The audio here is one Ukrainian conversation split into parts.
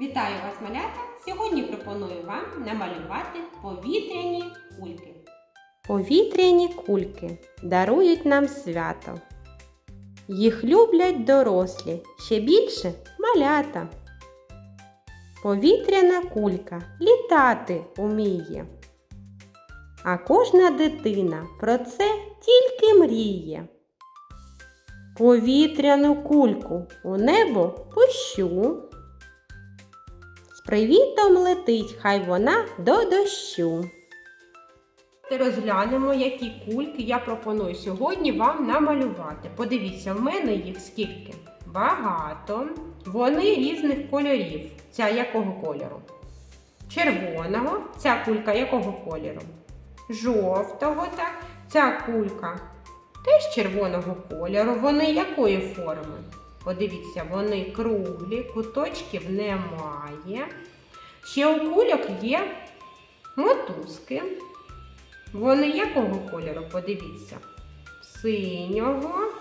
Вітаю вас, малята! Сьогодні пропоную вам намалювати повітряні кульки. Повітряні кульки дарують нам свято. Їх люблять дорослі, ще більше малята. Повітряна кулька літати уміє. А кожна дитина про це тільки мріє. Повітряну кульку у небо пущу. Привітом летить, хай вона до дощу. Розглянемо, які кульки я пропоную сьогодні вам намалювати. Подивіться, в мене їх скільки? Багато. Вони різних кольорів. Ця якого кольору? Червоного. Ця кулька якого кольору? Жовтого, так. Ця кулька теж червоного кольору. Вони якої форми? Подивіться, вони круглі, куточків немає. Ще у кульок є мотузки. Вони якого кольору? Подивіться. Синього.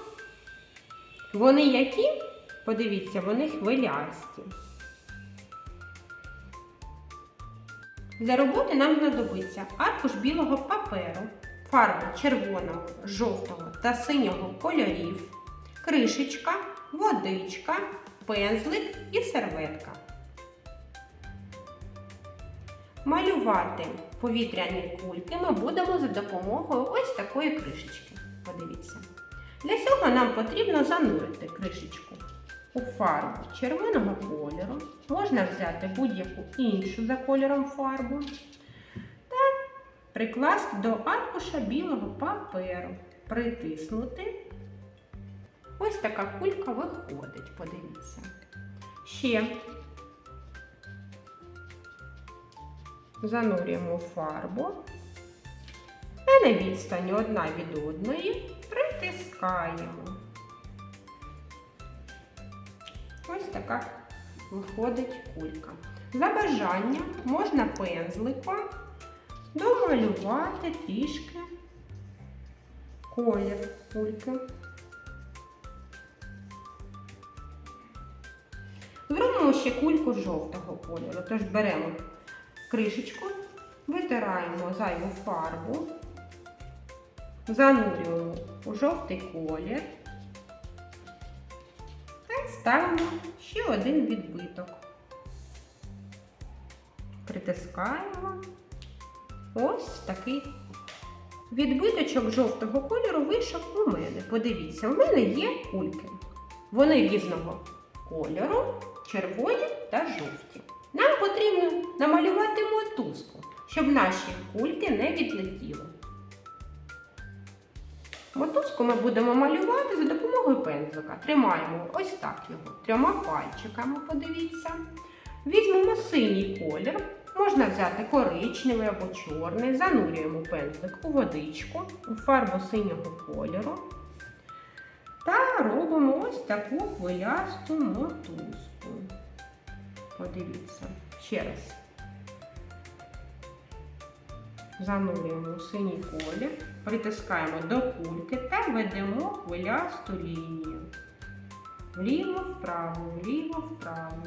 Вони які? Подивіться, вони хвилясті. Для роботи нам знадобиться аркуш білого паперу, фарби червоного, жовтого та синього кольорів, кришечка, водичка, пензлик і серветка. Малювати повітряні кульки ми будемо за допомогою ось такої кришечки. Подивіться. Для цього нам потрібно занурити кришечку у фарбу червоного кольору. Можна взяти будь-яку іншу за кольором фарбу та прикласти до аркуша білого паперу. Притиснути. Ось така кулька виходить, подивіться. Ще занурюємо фарбу та на відстані одна від одної притискаємо. Ось така виходить кулька. За бажанням можна пензликом домалювати трішки колір кульки. Зробимо ще кульку жовтого кольору, тож беремо кришечку, витираємо зайву фарбу, занурюємо у жовтий колір та ставимо ще один відбиток. Притискаємо ось такий відбиточок жовтого кольору вийшов у мене. Подивіться, у мене є кульки. Вони різного кольору, червоні та жовті. Нам потрібно намалювати мотузку, щоб наші кульки не відлетіли. Мотузку ми будемо малювати за допомогою пензлика. Тримаємо ось так його трьома пальчиками, подивіться. Візьмемо синій колір, можна взяти коричневий або чорний, занурюємо пензлик у водичку, у фарбу синього кольору. Та робимо ось таку хвилясту мотузку. Подивіться, ще раз. Занурюємо у синій колір, притискаємо до кульки та ведемо хвилясту лінію. Вліво, вправо, вліво, вправо.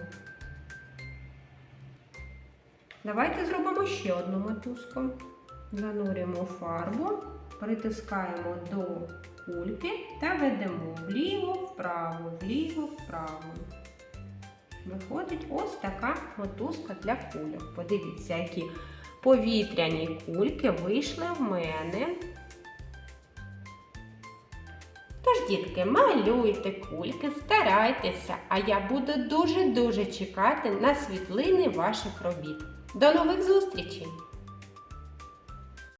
Давайте зробимо ще одну мотузку. Занурюємо фарбу, притискаємо до кульки та ведемо вліво, вправо, вліво, вправо. Виходить ось така мотузка для кульок. Подивіться, які повітряні кульки вийшли в мене. Тож, дітки, малюйте кульки, старайтеся, а я буду дуже-дуже чекати на світлини ваших робіт. До нових зустрічей!